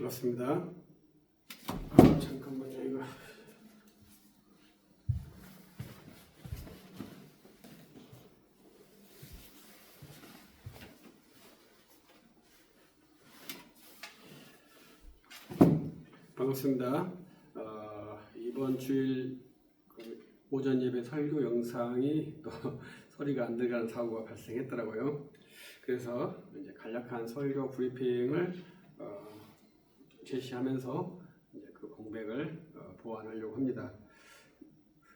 반갑습니다. 아, 잠깐만요, 이거. 반갑습니다. 어, 이번 주일 그 오전 예배 설교 영상이 또 소리가 안 들어가는 사고가 발생했더라고요. 그래서 이제 간략한 설교 브리핑을 어, 제시하면서 이제 그 공백을 어, 보완하려고 합니다.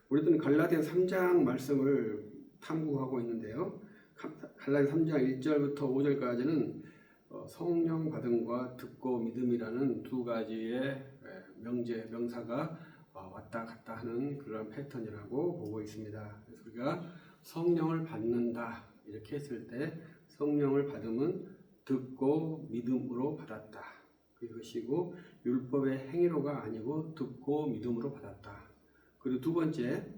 우리들은 갈라디아 3장 말씀을 탐구하고 있는데요. 가- 갈라디아 3장 1절부터 5절까지는 어, 성령 받음과 듣고 믿음이라는 두 가지의 에, 명제 명사가 어, 왔다 갔다 하는 그런 패턴이라고 보고 있습니다. 그래서 우리가 성령을 받는다 이렇게 했을 때 성령을 받음은 듣고 믿음으로 받았다. 그것이고 율법의 행위로가 아니고 듣고 믿음으로 받았다. 그리고 두 번째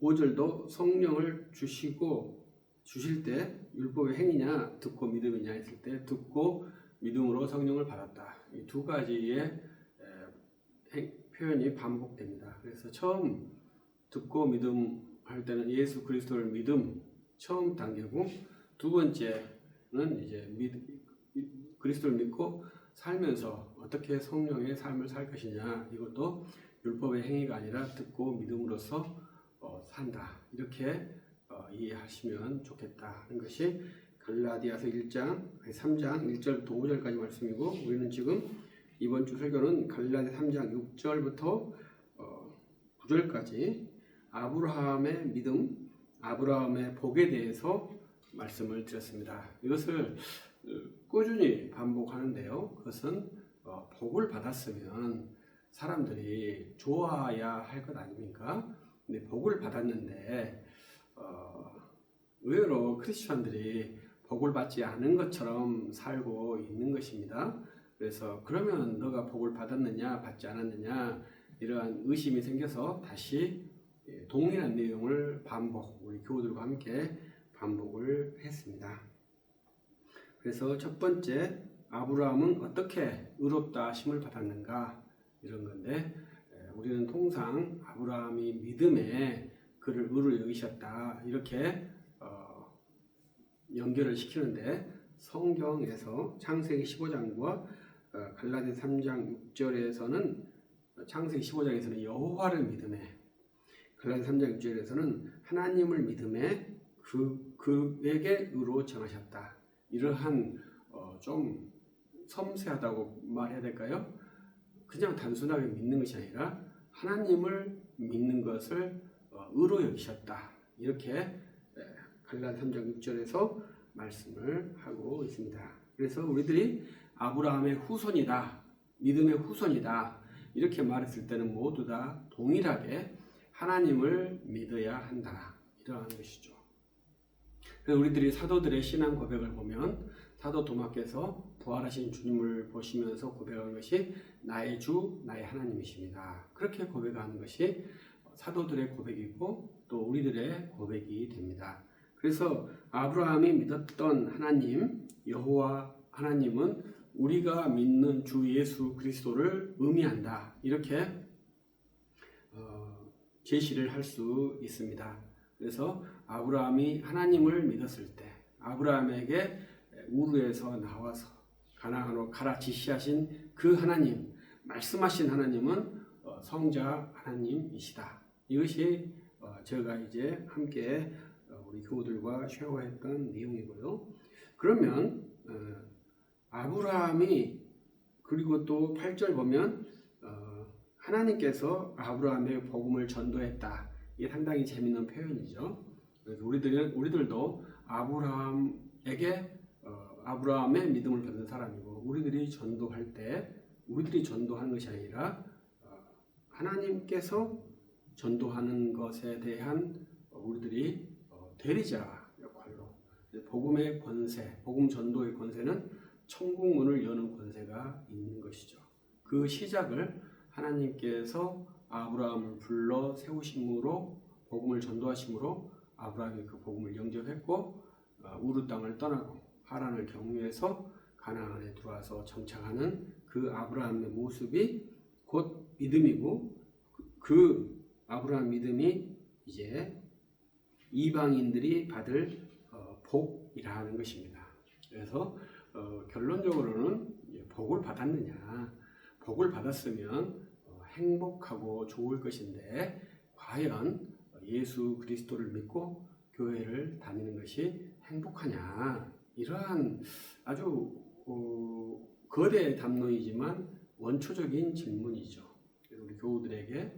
5절도 성령을 주시고 주실 때 율법의 행위냐 듣고 믿음이냐 했을 때 듣고 믿음으로 성령을 받았다. 이 두 가지의 표현이 반복됩니다. 그래서 처음 듣고 믿음 할 때는 예수 그리스도를 믿음 처음 단계고 두 번째는 이제 믿, 그리스도를 믿고 살면서 어떻게 성령의 삶을 살 것이냐 이것도 율법의 행위가 아니라 듣고 믿음으로써 어, 산다 이렇게 어, 이해하시면 좋겠다 하는 것이 갈라디아서 1장 3장 1절부터 5절까지 말씀이고 우리는 지금 이번 주 설교는 갈라디아 3장 6절부터 어, 9절까지 아브라함의 믿음, 아브라함의 복에 대해서 말씀을 드렸습니다. 이것을 어, 꾸준히 반복하는데요. 그것은 어, 복을 받았으면 사람들이 좋아야 할 것 아닙니까? 근데 복을 받았는데 어, 의외로 크리스천들이 복을 받지 않은 것처럼 살고 있는 것입니다. 그래서 그러면 너가 복을 받았느냐 받지 않았느냐 이러한 의심이 생겨서 다시 예, 동일한 내용을 반복 우리 교우들과 함께 반복을 했습니다. 그래서 첫 번째 아브라함은 어떻게 의롭다 하심을 받았는가 이런 건데 에, 우리는 통상 아브라함이 믿음에 그를 의로 여기셨다 이렇게 어, 연결을 시키는데 성경에서 창세기 15장과 어, 갈라디 3장 6절에서는 창세기 15장에서는 여호와를 믿음에 갈라디 3장 6절에서는 하나님을 믿음에 그 그에게 의로 정하셨다. 이러한 어, 좀 섬세하다고 말해야 될까요? 그냥 단순하게 믿는 것이 아니라 하나님을 믿는 것을 어, 의로 여기셨다. 이렇게 에, 갈라디 3장 6절에서 말씀을 하고 있습니다. 그래서 우리들이 아브라함의 후손이다. 믿음의 후손이다. 이렇게 말했을 때는 모두 다 동일하게 하나님을 믿어야 한다. 이러한 것이죠. 우리들이 사도들의 신앙 고백을 보면 사도 도마께서 부활하신 주님을 보시면서 고백한 것이 나의 주, 나의 하나님이십니다. 그렇게 고백하는 것이 사도들의 고백이고 또 우리들의 고백이 됩니다. 그래서 아브라함이 믿었던 하나님, 여호와 하나님은 우리가 믿는 주 예수 그리스도를 의미한다. 이렇게 어, 제시를 할 수 있습니다. 그래서 아브라함이 하나님을 믿었을 때 아브라함에게 우르에서 나와서 가나안으로 가라 지시하신 그 하나님 말씀하신 하나님은 어, 성자 하나님이시다. 이것이 어, 제가 이제 함께 어, 우리 교우들과 쉐어했던 내용이고요. 그러면 어, 아브라함이 그리고 또 8절 보면 어, 하나님께서 아브라함의 복음을 전도했다. 이게 상당히 재밌는 표현이죠. 그래서 우리들은 우리들도 아브라함에게 어, 아브라함의 믿음을 받는 사람이고 우리들이 전도할 때 우리들이 전도하는 것이 아니라 어, 하나님께서 전도하는 것에 대한 어, 우리들이 어, 대리자 역할로 복음의 권세, 복음 전도의 권세는 천국 문을 여는 권세가 있는 것이죠. 그 시작을 하나님께서 아브라함을 불러 세우심으로 복음을 전도하심으로 아브라함이 그 복음을 영접했고 어, 우르 땅을 떠나고 하란을 경유해서 가나안에 들어와서 정착하는 그 아브라함의 모습이 곧 믿음이고 그 아브라함 믿음이 이제 이방인들이 받을 어, 복이라는 것입니다. 그래서 어, 결론적으로는 복을 받았느냐, 복을 받았으면 어, 행복하고 좋을 것인데 과연 예수 그리스도를 믿고 교회를 다니는 것이 행복하냐 이러한 아주 어, 거대 담론이지만 원초적인 질문이죠. 우리 교우들에게 에,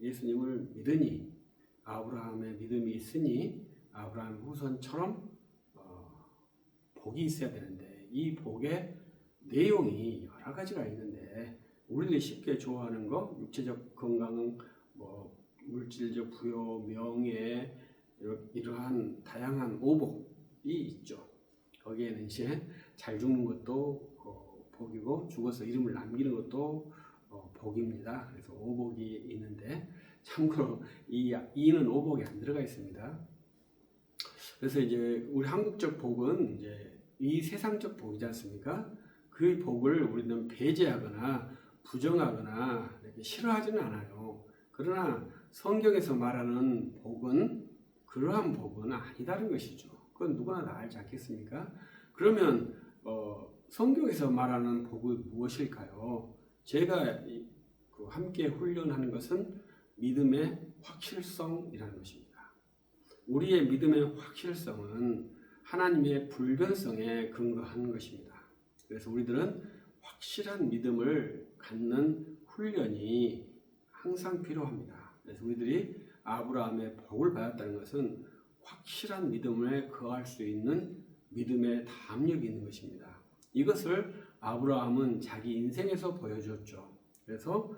예수님을 믿으니 아브라함의 믿음이 있으니 아브라함 후손처럼 어, 복이 있어야 되는데 이 복의 내용이 여러 가지가 있는데 우리들이 쉽게 좋아하는 거 육체적 건강, 뭐 물질적 부여, 명예 이러- 이러한 다양한 오복이 있죠. 거기에는 이제 잘 죽는 것도 어, 복이고 죽어서 이름을 남기는 것도 어, 복입니다. 그래서 오복이 있는데 참고로 이 이는 오복이 안 들어가 있습니다. 그래서 이제 우리 한국적 복은 이제 이 세상적 복이지 않습니까? 그 복을 우리는 배제하거나 부정하거나 이렇게 싫어하지는 않아요. 그러나 성경에서 말하는 복은 그러한 복은 아니다는 것이죠. 그건 누구나 다 알지 않겠습니까? 그러면 어, 성경에서 말하는 복은 무엇일까요? 제가 이- 그 함께 훈련하는 것은 믿음의 확실성이라는 것입니다. 우리의 믿음의 확실성은 하나님의 불변성에 근거한 것입니다. 그래서 우리들은 확실한 믿음을 갖는 훈련이 항상 필요합니다. 그래서 우리들이 아브라함의 복을 받았다는 것은 확실한 믿음에 거할 수 있는 믿음의 담력이 있는 것입니다. 이것을 아브라함은 자기 인생에서 보여줬죠. 그래서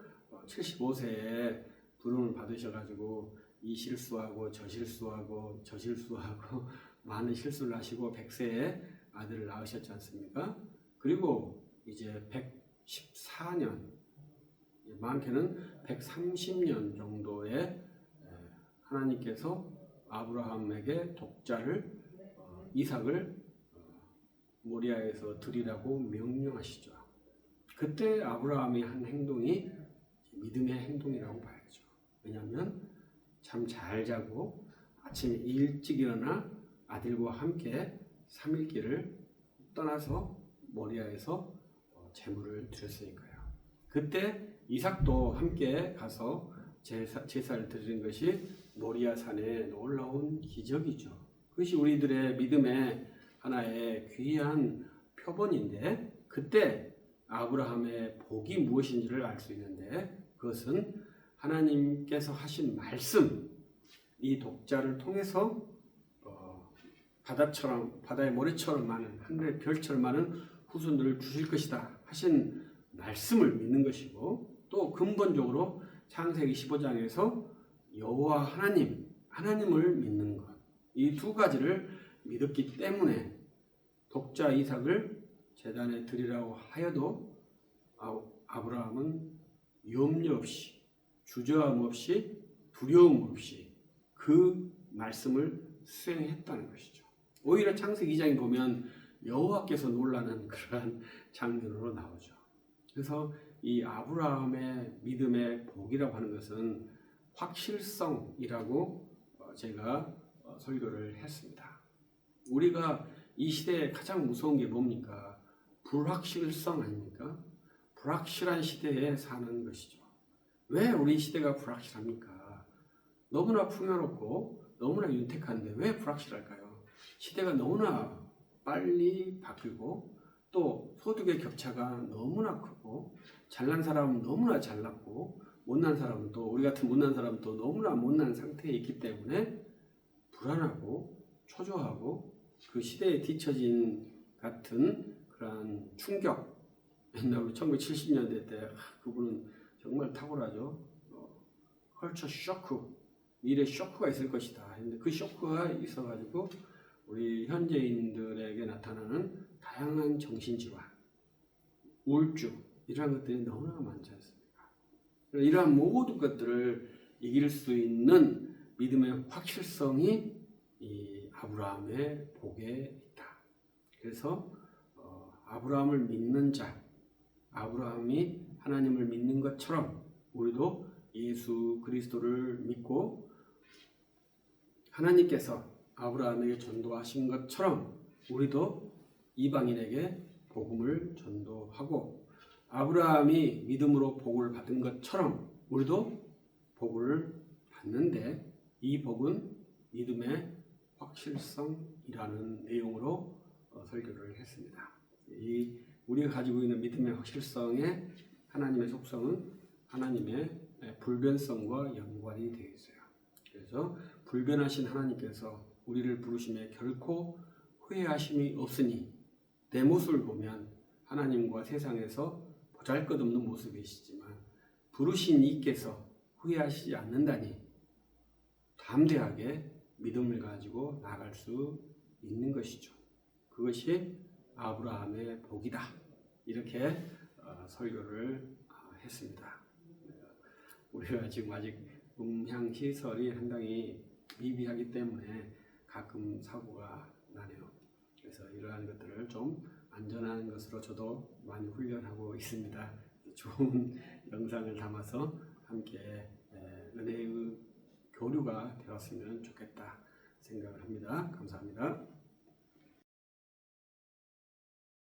75세에 부름을 받으셔가지고 이 실수하고 저 실수하고 저 실수하고 많은 실수를 하시고 100세에 아들을 낳으셨지 않습니까? 그리고 이제 114년, 많게는 130년 정도의 에, 하나님께서 아브라함에게 독자를 어, 이삭을 어, 모리아에서 드리라고 명령하시죠. 그때 아브라함이 한 행동이 믿음의 행동이라고 봐야죠. 왜냐하면 참잘 자고 아침에 일찍 일어나 아들과 함께 3일 길을 떠나서 모리아에서 어, 제물을 드렸으니까요. 그때 이삭도 함께 가서 제사, 제사를 드리는 것이 모리아 산의 놀라운 기적이죠. 그것이 우리들의 믿음의 하나의 귀한 표본인데 그때 아브라함의 복이 무엇인지를 알 수 있는데 그것은 하나님께서 하신 말씀 이 독자를 통해서 어, 바다처럼 바다의 모래처럼 많은 하늘의 별처럼 많은 후손들을 주실 것이다 하신 말씀을 믿는 것이고 또 근본적으로 창세기 15장에서 여호와 하나님 하나님을 믿는 것 이 두 가지를 믿었기 때문에 독자 이삭을 제단에 드리라고 하여도 아- 아브라함은 염려 없이 주저함 없이 두려움 없이 그 말씀을 수행했다는 것이죠. 오히려 창세기 2장에 보면 여호와께서 놀라는 그러한 장면으로 나오죠. 그래서 이 아브라함의 믿음의 복이라고 하는 것은 확실성이라고 어, 제가 어, 설교를 했습니다. 우리가 이 시대에 가장 무서운 게 뭡니까? 불확실성 아닙니까? 불확실한 시대에 사는 것이죠. 왜 우리 시대가 불확실합니까? 너무나 풍요롭고 너무나 윤택한데 왜 불확실할까요? 시대가 너무나 빨리 바뀌고 또 소득의 격차가 너무나 크고 잘난 사람은 너무나 잘났고 못난 사람은 또 우리 같은 못난 사람은 또 너무나 못난 상태에 있기 때문에 불안하고 초조하고 그 시대에 뒤처진 같은 그러한 충격 옛날 우리 1970년대 때 아, 그분은 정말 탁월하죠. 어, 컬처 쇼크 미래 쇼크가 있을 것이다. 근데 그 쇼크가 있어가지고 우리 현재인들에게 나타나는 다양한 정신질환, 우울증 이러한 것들이 너무나 많지 않습니까? 그래서 이러한 모든 것들을 이길 수 있는 믿음의 확실성이 이 아브라함의 복에 있다. 그래서 어, 아브라함을 믿는 자, 아브라함이 하나님을 믿는 것처럼 우리도 예수 그리스도를 믿고 하나님께서 아브라함에게 전도하신 것처럼 우리도 이방인에게 복음을 전도하고 아브라함이 믿음으로 복을 받은 것처럼 우리도 복을 받는데 이 복은 믿음의 확실성이라는 내용으로 어, 설교를 했습니다. 이 우리가 가지고 있는 믿음의 확실성의 하나님의 속성은 하나님의 예, 불변성과 연관이 되어 있어요. 그래서 불변하신 하나님께서 우리를 부르심에 결코 후회하심이 없으니 내 모습을 보면 하나님과 세상에서 보잘것없는 모습이시지만 부르신 이께서 후회하시지 않는다니 담대하게 믿음을 가지고 나갈 수 있는 것이죠. 그것이 아브라함의 복이다. 이렇게 어, 설교를 어, 했습니다. 우리가 지금 아직 음향 시설이 상당히 미비하기 때문에 가끔 사고가 나네요. 그래서 이러한 것들을 좀 안전한 것으로 저도 많이 훈련하고 있습니다. 좋은 영상을 담아서 함께 에, 은혜의 교류가 되었으면 좋겠다 생각을 합니다. 감사합니다.